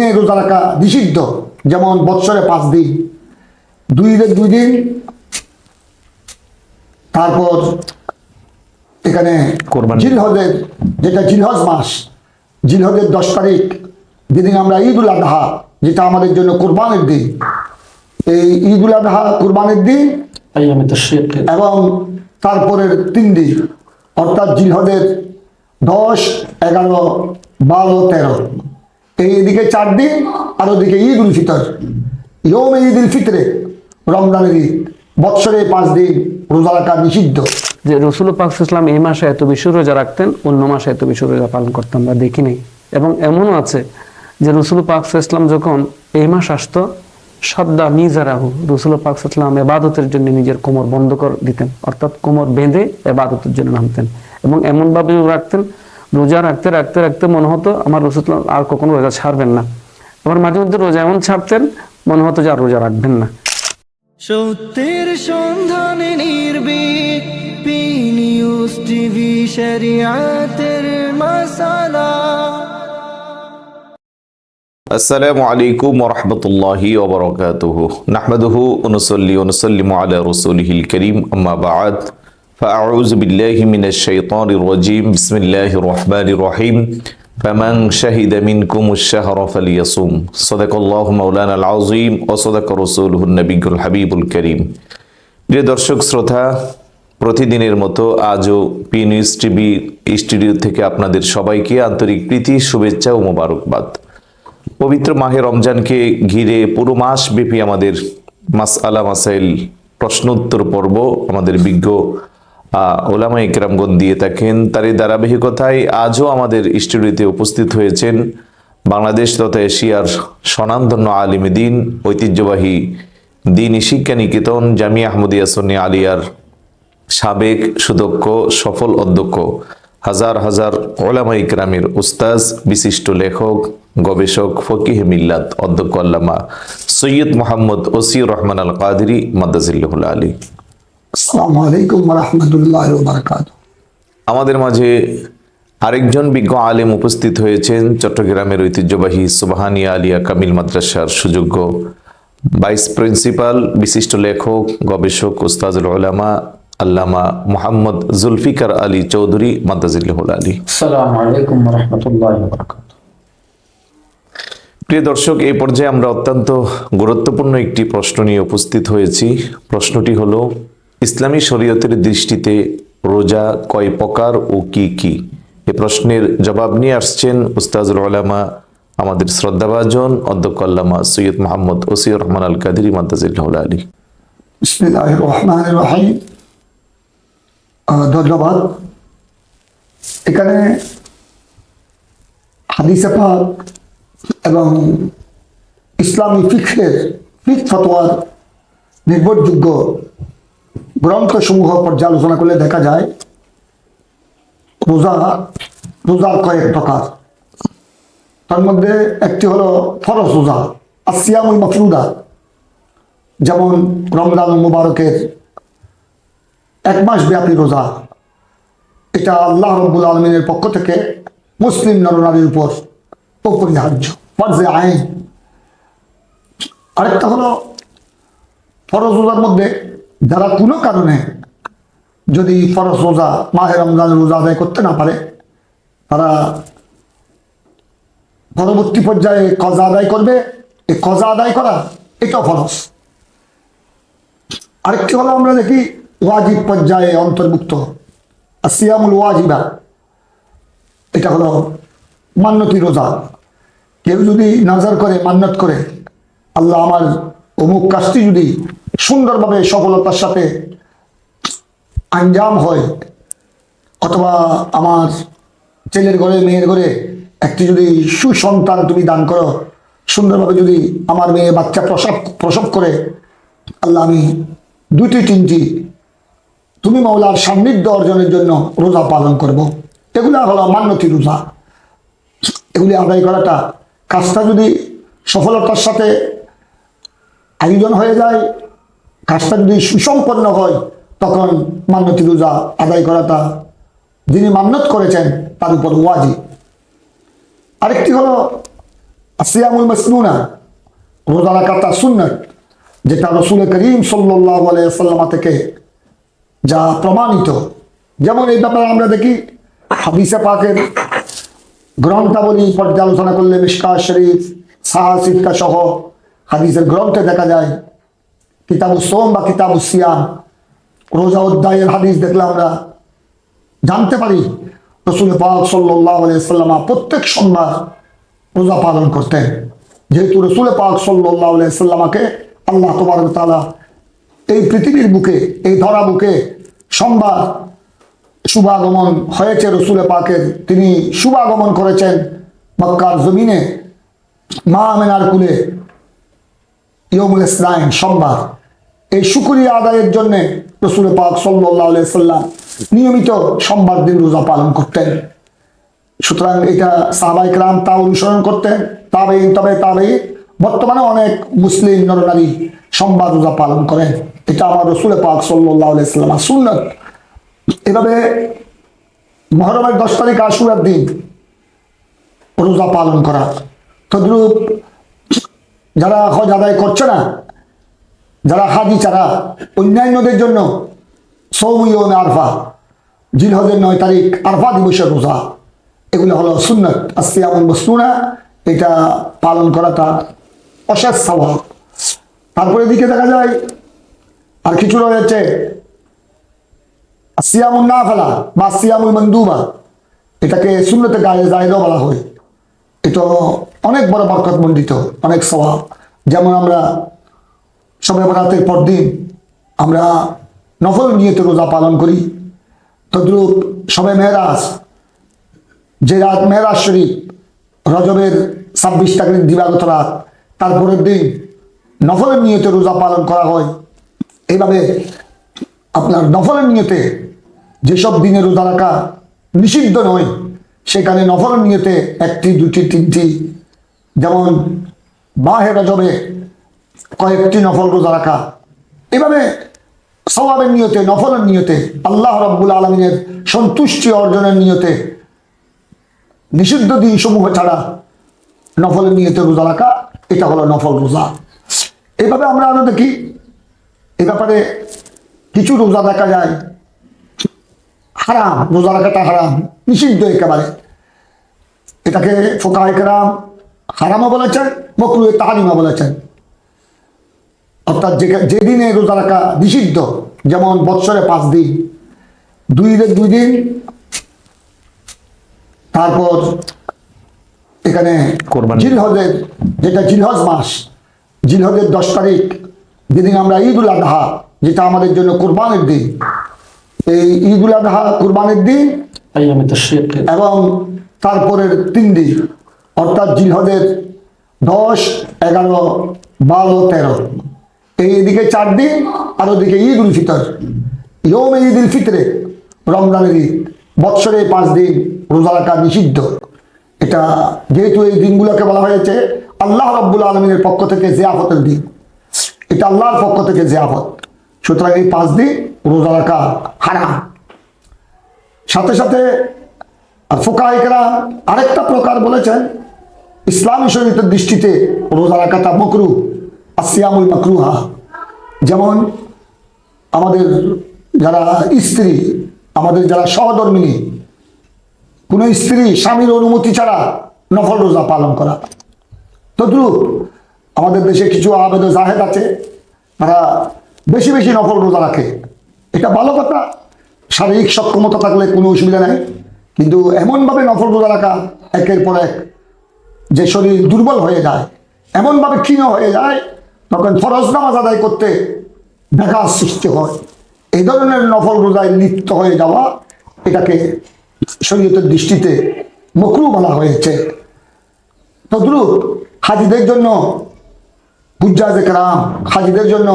দিনে রোজা রাখা নিষিদ্ধ। যেমন বৎসরে পাঁচ দিন দুই ঈদের দুই দিন তারপর এখানে জিলহদের যেটা জিলহজ মাস জিলহদের দশ তারিখ যেদিন আমরা ঈদ উল আদহা যেটা আমাদের জন্য কোরবানের দিন। এই ঈদ উল আদহা কোরবানের দিন এবং তারপরের তিন দিন অর্থাৎ জিলহদের দশ এগারো বারো তেরো। এই এদিকে চার দিন আর ওদিকে ঈদ উল ফিতর। ইয়ম ঈদ উল ফিতরে, রমজানের ঈদ। বৎসরে পাঁচ দিন রোজা রাখা নিষিদ্ধ। যে রসুল পাক ইসলাম এই মাসে এত বেশি রোজা রাখতেন, অন্য মাসে এত বেশি রোজা পালন করতেন আমরা দেখি নাই। এবং এমনও আছে যে রসুল পাক ইসলাম যখন এই মাস আসতো, সদ্দা মিজারাহু, রসুল পাক ইসলাম এবাদতের জন্য নিজের কোমর বন্ধ করে দিতেন। অর্থাৎ কোমর বেঁধে এবাদতের জন্য নামতেন। এবং এমনভাবে রাখতেন রোজা রাখতে রাখতে রাখতে মনে হতো আমার রসুল্লাহ আর কখনো রোজা ছাড়বেন না। আবার মাঝে মধ্যে রোজা এমন ছাড়তেন মনে হতো যে আর রোজা রাখবেন না। সত্যের সন্ধানে নির্বি পিনিউস টিভি শরিয়াতের মাসালা। আসসালামু আলাইকুম ওরহমতুল্লাহি ওবরকাতুহু। নাহমাদুহু ওনুসল্লি ওনুসল্লিমু আলা রাসূলিহিল কারীম আম্মা বা'দ। فأعوذ بالله من الشيطان الرجيم بسم الله الرحمن الرحيم فمن شهد منكم الشهر فليصوم صدق الله مولانا العظيم وصدق رسوله النبي الحبيب الكريم প্রিয় দর্শক শ্রোতা প্রতিদিনের মতো আজও পি নিউজ টিভি স্টুডিও থেকে আপনাদের সবাইকে আন্তরিক প্রীতি শুভেচ্ছা ও মোবারকবাদ পবিত্র মাহে রমজানকে ঘিরে পুরো মাস ব্যাপী আমাদের মাস আলা মাসাইল প্রশ্নোত্তর পর্ব আমাদের বিজ্ঞ আহ, ওলামা ইকরামগণ দিয়ে থাকেন। তার এই ধারাবাহিকতায় আজও আমাদের স্টুডিওতে উপস্থিত হয়েছেন বাংলাদেশ তথা এশিয়ার স্বনামধন্য আলিমে দিন, ঐতিহ্যবাহী দিনী শিক্ষা নিকেতন, জামিয়া আহমদিয়া সন্নি আলিয়ার সাবেক সুদক্ষ, সফল অধ্যক্ষ, হাজার হাজার ওলামা ইকরামের উস্তাজ, বিশিষ্ট লেখক, গবেষক, ফকিহ মিল্লাত, অধ্যক্ষ আল্লামা সৈয়দ মোহাম্মদ ওসিউর রহমান আল কাদরি মাদাজিল্লাহুল আলী। আমাদের মাঝে আরেকজন বিজ্ঞ আলেম উপস্থিত হয়েছেন চট্টগ্রামের ঐতিহ্যবাহী সুবাহানিয়া আলিয়া কামিল মাদ্রাসার সুযোগ্য ভাইস প্রিন্সিপাল বিশিষ্ট লেখক গবেষক ওস্তাজুল আলামা আল্লামা মোহাম্মদ জুলফিকার আলী চৌধুরী মাদ্রাজিল্লাহুল আলী। প্রিয় দর্শক এই পর্যায়ে আমরা অত্যন্ত গুরুত্বপূর্ণ একটি প্রশ্ন নিয়ে উপস্থিত হয়েছি। প্রশ্নটি হলো ইসলামী শরীয়তের দৃষ্টিতে রোজা কয় প্রকার ও কি কি? এ প্রশ্নের জবাব নিয়ে আসছেন উস্তাজুল আলামা আমাদের শ্রদ্ধাভাজন অধ্যক্ষ আল্লামা সৈয়দ মোহাম্মদ ওসিউর রহমান আল কাদির মাদ্দাজিল্লাহ আলী ধন্যবাদ। এখানে হাদিসে এবং ইসলামী ফিখের ফিক ফতোয়ার নির্ভরযোগ্য গ্রন্থসমূহ পর্যালোচনা করলে দেখা যায় রোজা রোজার কয়েক প্রকার তার মধ্যে একটি হলো ফরজ রোজা আসিয়ামুল মফরুদা যেমন রমজান মুবারকের এক মাস ব্যাপী রোজা। এটা আল্লাহ রব্বুল আলমিনের পক্ষ থেকে মুসলিম নরনারীর উপর অপরিহার্য, ফরজে আইন। আরেকটা হলো ফরজ রোজার মধ্যে যারা কোনো কারণে যদি ফরজ রোজা, মাহে রমজানের রোজা আদায় করতে না পারে, তারা পরবর্তী পর্যায়ে কজা আদায় করবে? এই কজা আদায় করা, এটাও ফরজ। আরেকটি হলো আমরা দেখি ওয়াজিব পর্যায়ে অন্তর্ভুক্ত। আসিয়ামুল ওয়াজিবা, এটা হলো মান্যতি রোজা। কেউ যদি নাজার করে, মান্যত করে, আল্লাহ আমার অমুক কাজটি যদি সুন্দরভাবে সফলতার সাথে আঞ্জাম হয়, অথবা আমার ছেলের ঘরে, মেয়ের ঘরে একটি যদি সুসন্তান তুমি দান করো, সুন্দরভাবে যদি আমার মেয়ে বাচ্চা প্রসব প্রসব করে, আল্লাহ আমি দুটি তিনটি তুমি মাওলার সান্নিধ্য অর্জনের জন্য রোজা পালন করব। এগুলো হলো মান্যতি রোজা এগুলি আদায় করাটা, কাজটা যদি সফলতার সাথে আয়োজন হয়ে যায় কাজটা যদি সুসম্পন্ন হয়, তখন মান্যতি রোজা আদায় করাটা যিনি মান্যত করেছেন, তার উপর ওয়াজি আরেকটি হলো আসিয়ামুল মাসনুনা রোজা রাখাটা সুন্নত, যেটা রসুল করিম সাল্লাহ আলাইসাল্লামা থেকে যা প্রমাণিত। যেমন এই ব্যাপারে আমরা দেখি, হাদিসে পাকের গ্রন্থাবলী পর্যালোচনা করলে মিশকা শরীফ সাহসিকা সহ হাদিসের গ্রন্থে দেখা যায় কিতাবু সোম বা কিতাবু সিয়াম, রোজা অধ্যায়ের হাদিস দেখলে আমরা জানতে পারি, রসুল পাক সাল্লাহ প্রত্যেক সোমবার রোজা পালন করতেন। যেহেতু রসুল পাক সাল্লাহ সাল্লামাকে আল্লাহ তোমার তালা এই পৃথিবীর বুকে, এই ধরা বুকে সোমবার শুভাগমন হয়েছে রসুল পাকের। তিনি শুভাগমন করেছেন মক্কার জমিনে, মা আমেনার কুলে ইয়মুল ইসলাম সোমবার। এই শুক্রিয়া আদায়ের জন্য রসুল পাক সাল্লাম নিয়মিত সোমবার দিন রোজা পালন করতেন। সুতরাং এটা সাহাবাইক রাম তা অনুসরণ করতেন তবে তবে তবে বর্তমানে অনেক মুসলিম নরনারী সোমবার রোজা পালন করেন। এটা আমার রসুল পাক সাল্লাম সুন্নত। এভাবে মহরমের দশ তারিখ আশুরার দিন রোজা পালন করা। তদ্রূপ যারা হজ আদায় করছে না যারা হাজি ছাড়া অন্যান্যদের জন্য সৌমিয়ন আরফা, জিলহজের নয় তারিখ আরফা দিবসের রোজা। এগুলো হলো সুন্নত আসিয়ামন বসুনা এটা পালন করাটা অশেষ স্বভাব তারপরে দিকে দেখা যায়, আর কিছু রয়েছে সিয়ামুল না ফেলা বা সিয়ামুল মন্দুবা। এটাকে শূন্যতে গায়ে জায়দও বলা হয়। এটা অনেক বড় বরকত মণ্ডিত অনেক স্বভাব যেমন আমরা সবে বরাতের পর দিন আমরা নফল নিয়তে রোজা পালন করি। তদ্রূপ সবে মেহরাজ যে রাত মেহরাজ শরীফ, রজবের ছাব্বিশ তারিখ দিবাগত রাত তারপরের দিন নফলের নিয়তে রোজা পালন করা হয়। এইভাবে আপনার নফলের নিয়তে যেসব দিনে রোজা রাখা নিষিদ্ধ নয়, সেখানে নফলের নিয়তে একটি, দুটি, তিনটি, যেমন বাহে রজবে কয়েকটি নফল রোজা রাখা। এভাবে স্বভাবের নিয়তে, নফলের নিয়তে, আল্লাহ রব্বুল আলমিনের সন্তুষ্টি অর্জনের নিয়তে, নিষিদ্ধ দিন সমূহ ছাড়া নফলের নিয়তে রোজা রাখা, এটা হলো নফল রোজা। এভাবে আমরা আরও দেখি, এ ব্যাপারে কিছু রোজা দেখা যায়। হারাম, রোজা রাখাটা হারাম, নিষিদ্ধ একেবারে। এটাকে ফোকা একরাম হারামও বলেছেন মকরুয়ে তাহারিমা বলেছেন। অর্থাৎ যে যেদিনে রোজা রাখা নিষিদ্ধ যেমন বৎসরে পাঁচ দিন দুই দুই দিন তারপর এখানে। জিলহজের যেটা জিলহজ মাস জিলহজের দশ তারিখ যেদিন আমরা ঈদ উল আদহা যেটা আমাদের জন্য কোরবানের দিন এই ঈদ উল আদহা কোরবানের দিন এবং তারপরের তিন দিন অর্থাৎ জিলহদের দশ এগারো বারো তেরো এই এদিকে চার দিন আর ওদিকে ঈদ উল ফিতর। ইয়ম ঈদ উল ফিতরে, রমজানের ঈদ। বৎসরে পাঁচ দিন রোজা রাখা নিষিদ্ধ। এটা যেহেতু এই দিনগুলোকে বলা হয়েছে, আল্লাহ রব্বুল আলমিনের পক্ষ থেকে জিয়াফতের দিন। এটা আল্লাহর পক্ষ থেকে জিয়াফত। সুতরাং এই পাঁচ দিন রোজা রাখা হারাম। সাথে সাথে ফোকাইকরা আরেকটা প্রকার বলেছেন, ইসলামী শরীয়তের দৃষ্টিতে রোজা রাখাটা মকরু। আসিয়ামুল মকরুহা। যেমন আমাদের যারা স্ত্রী, আমাদের যারা সহধর্মিনী, কোনো স্ত্রী স্বামীর অনুমতি ছাড়া নফল রোজা পালন করা। তদ্রুপ আমাদের দেশে কিছু আবেদ জাহেদ আছে, তারা বেশি বেশি নফল রোজা রাখে। এটা ভালো কথা, শারীরিক সক্ষমতা থাকলে কোনো অসুবিধা নেই, কিন্তু এমনভাবে নফল রোজা রাখা, একের পর এক যে শরীর দুর্বল হয়ে যায়, এমনভাবে ক্ষীণ হয়ে যায় তখন ফরজ নামাজ আদায় করতে ব্যাঘাত সৃষ্টি হয়। এই ধরনের নফল রোজায় লিপ্ত হয়ে যাওয়া, এটাকে শরীয়তের দৃষ্টিতে মকরু বলা হয়েছে। তদ্রুপ হাজিদের জন্য, হুজ্জাজ একরাম হাজিদের জন্য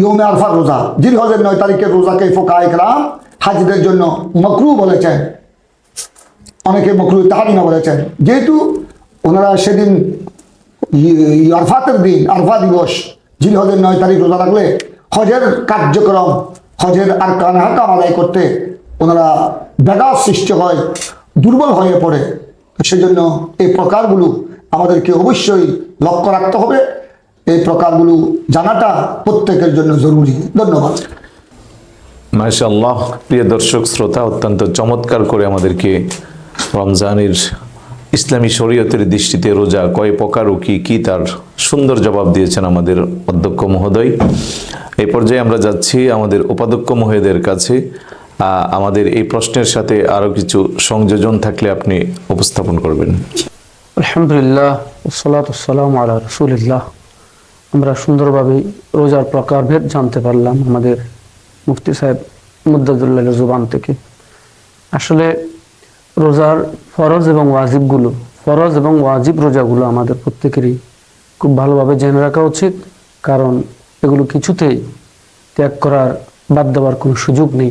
ইয়মে আরফার রোজা, জিলহজের নয় তারিখের রোজাকে ফোকা একরাম হাজিদের জন্য মকরু বলেছেন। অনেকে মকরু তাহারিমা বলেছেন। যেহেতু ওনারা সেদিন আরফাতের দিন আরফা দিবস। জিলহজের নয় তারিখ রোজা রাখলে, হজের কার্যক্রম, হজের আর কানহাকাম আদায় করতে ওনারা ব্যাঘাত সৃষ্টি হয়, দুর্বল হয়ে পড়ে। সেজন্য এই প্রকারগুলো আমাদেরকে অবশ্যই লক্ষ্য রাখতে হবে। এই প্রকারগুলো জানাটা প্রত্যেকের জন্য জরুরি। ধন্যবাদ। মাশাআল্লাহ, প্রিয় দর্শক, শ্রোতা, অত্যন্ত চমৎকার করে আমাদেরকে রমজানের ইসলামী শরীয়তের দৃষ্টিতে রোজা কয় প্রকার ও কি কি তার সুন্দর জবাব দিয়েছেন আমাদের অধ্যক্ষ মহোদয়। এই পর্যায়ে আমরা যাচ্ছি আমাদের উপাধ্যক্ষ মহোদয়ের কাছে। আমাদের এই প্রশ্নের সাথে আরও কিছু সংযোজন থাকলে আপনি উপস্থাপন করবেন। আলহামদুলিল্লাহ আমরা সুন্দরভাবে রোজার প্রকারভেদ জানতে পারলাম আমাদের মুফতি সাহেব মুদাদুল্লাহ জুবান থেকে। আসলে রোজার ফরজ এবং ওয়াজিবগুলো, ফরজ এবং ওয়াজিব রোজাগুলো আমাদের প্রত্যেকেরই খুব ভালোভাবে জেনে রাখা উচিত, কারণ এগুলো কিছুতেই ত্যাগ করার, বাদ দেওয়ার কোনো সুযোগ নেই।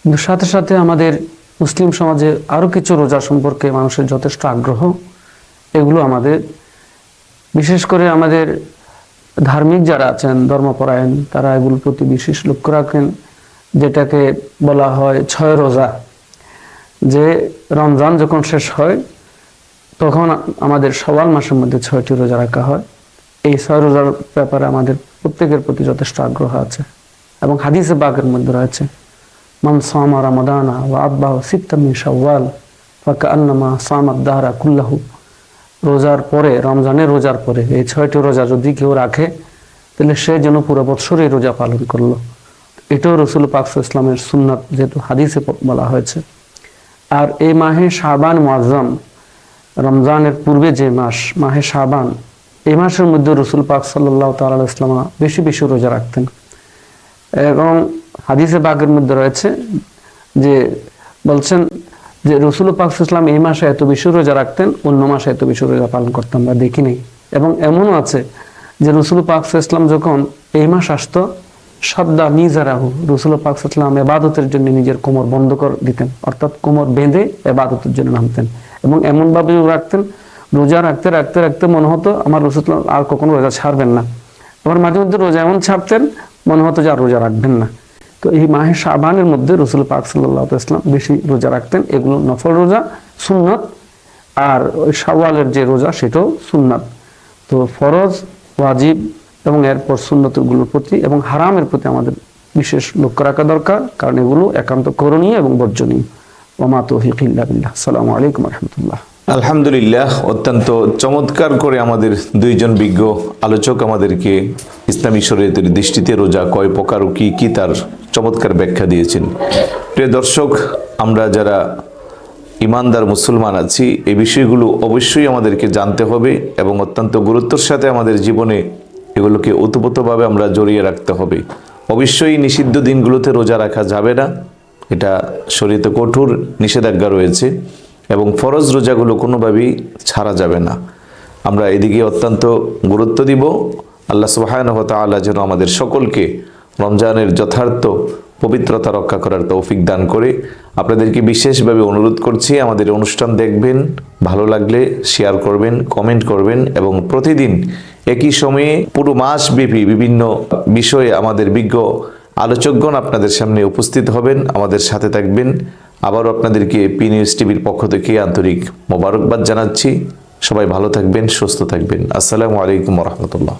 কিন্তু সাথে সাথে আমাদের মুসলিম সমাজে আরও কিছু রোজা সম্পর্কে মানুষের যথেষ্ট আগ্রহ, এগুলো আমাদের, বিশেষ করে আমাদের ধার্মিক যারা আছেন, ধর্মপরায়ণ, তারা এগুলোর প্রতি বিশেষ লক্ষ্য রাখেন, যেটাকে বলা হয় ছয় রোজা। যে রমজান যখন শেষ হয়, তখন আমাদের সওয়াল মাসের মধ্যে ছয়টি রোজা রাখা হয়। এই ছয় রোজার ব্যাপারে আমাদের প্রত্যেকের প্রতি যথেষ্ট আগ্রহ আছে এবং হাদিসে বাগের মধ্যে রয়েছে ওয়া আব্বাহ কুল্লাহু। রোজার পরে, রমজানের রোজার পরে, এই ছয়টি রোজা যদি কেউ রাখে, তাহলে সে যেন পুরো বৎসরই রোজা পালন করল। এটাও রসুল পাকস ইসলামের সুন্নাত, যেহেতু হাদিসে বলা হয়েছে। আর এই মাহে শাবান মুআজ্জম, রমজানের পূর্বে যে মাস, মাহে শাবান, এই মাসের মধ্যে রসুল পাক সাল্লাহ তাল ইসলামা বেশি বেশি রোজা রাখতেন। এবং হাদিসে বাগের মধ্যে রয়েছে যে বলছেন যে রসুল পাক ইসলাম এই মাসে এত বেশি রোজা রাখতেন, অন্য মাসে এত বেশি রোজা পালন করতাম আমরা দেখিনি এবং এমনও আছে যে রসুল পাক ইসলাম যখন এই মাস আসতো সদ্দা মিজারাহু রসুল পাক ইসলাম এবাদতের জন্য নিজের কোমর বন্ধ করে দিতেন। অর্থাৎ কোমর বেঁধে এবাদতের জন্য নামতেন। এবং এমনভাবে রাখতেন, রোজা রাখতে রাখতে রাখতে মনে হতো আমার রসুল আর কখনো রোজা ছাড়বেন না। আবার মাঝে মধ্যে রোজা এমন ছাড়তেন, মনে হতো যে আর রোজা রাখবেন না। তো এই মাহে শাবানের মধ্যে রসুল পাক সাল্লাহ ইসলাম বেশি রোজা রাখতেন। এগুলো নফল রোজা, সুন্নত। আর ওই শাওয়ালের যে রোজা সেটাও সুন্নাত। তো ফরজ, ওয়াজিব এবং এরপর সুন্নতগুলোর প্রতি এবং হারামের প্রতি আমাদের বিশেষ লক্ষ্য রাখা দরকার, কারণ এগুলো একান্ত করণীয় এবং বর্জনীয়। ওমা তৌফিক ইল্লা বিল্লাহ। আসসালামু আলাইকুম রহমতুল্লাহ আলহামদুলিল্লাহ, অত্যন্ত চমৎকার করে আমাদের দুইজন বিজ্ঞ আলোচক আমাদেরকে ইসলামী শরীয়তের দৃষ্টিতে রোজা কয় প্রকার ও কি কি তার চমৎকার ব্যাখ্যা দিয়েছেন। প্রিয় দর্শক, আমরা যারা ইমানদার মুসলমান আছি, এই বিষয়গুলো অবশ্যই আমাদেরকে জানতে হবে এবং অত্যন্ত গুরুত্বর সাথে আমাদের জীবনে এগুলোকে ওতপ্রোতভাবে আমরা জড়িয়ে রাখতে হবে। অবশ্যই নিষিদ্ধ দিনগুলোতে রোজা রাখা যাবে না। এটা শরীয়তে কঠোর নিষেধাজ্ঞা রয়েছে এবং ফরজ রোজাগুলো কোনোভাবেই ছাড়া যাবে না। আমরা এদিকে অত্যন্ত গুরুত্ব দিব। আল্লাহ সুবাহানহ তাআলা যেন আমাদের সকলকে রমজানের যথার্থ পবিত্রতা রক্ষা করার তৌফিক দান করে। আপনাদেরকে বিশেষভাবে অনুরোধ করছি, আমাদের অনুষ্ঠান দেখবেন, ভালো লাগলে শেয়ার করবেন কমেন্ট করবেন এবং প্রতিদিন একই সময়ে পুরো মাস ব্যাপী বিভিন্ন বিষয়ে আমাদের বিজ্ঞ আলোচকগণ আপনাদের সামনে উপস্থিত হবেন, আমাদের সাথে থাকবেন। আবারও আপনাদেরকে পি নিউজ টিভির পক্ষ থেকে আন্তরিক মোবারকবাদ জানাচ্ছি। সবাই ভালো থাকবেন, সুস্থ থাকবেন। আসসালামু আলাইকুম রহমতুল্লাহ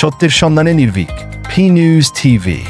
সত্যের সন্ধানে নির্ভীক ফি নিউজ টিভি।